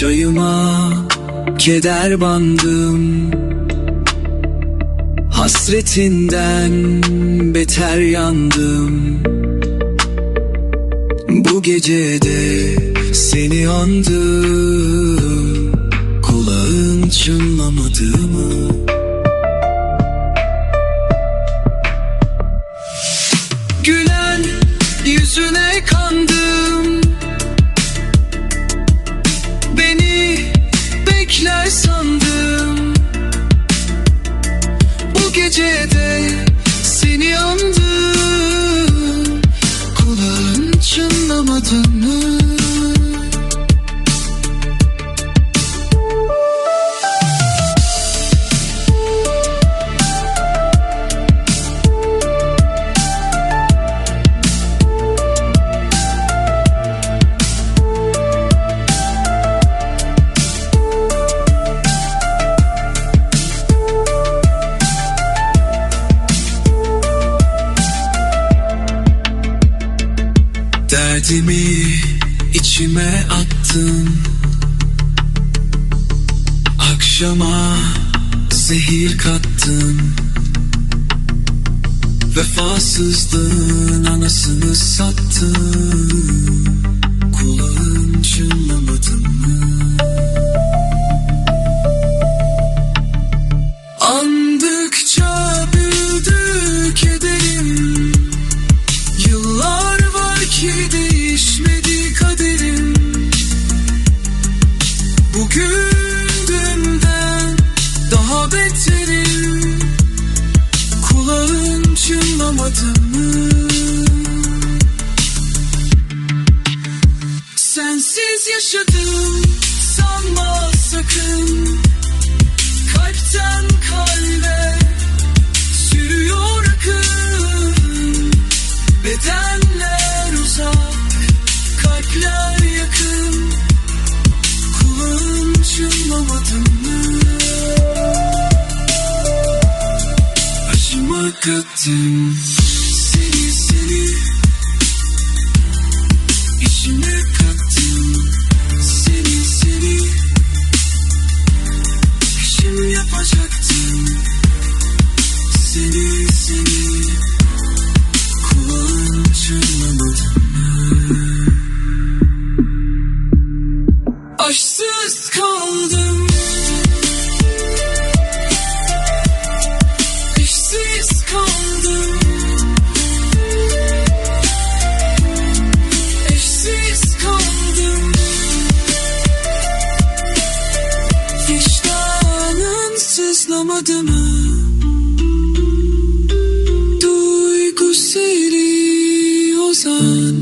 Çayıma keder bandım Hasretinden beter yandım Bu gecede seni andım Kulağın çınlamadı mı? Gecede seni andım Kulağın çınlamadı mı? Derdimi içime attım Akşama zehir kattım Vefasızlığın anasını sattım Kulağın değişmedi kaderim. Bugün dünden daha beterim. Kulağın çınlamadı mı? Sensiz yaşadım sanma sakın. Kalpten kalbe sürüyor akın. Bedenler kattım seni seni. İçime seni seni. Yapacaktım. Seni seni. Kulağın çınlamadı adımı Duygu seri ozan.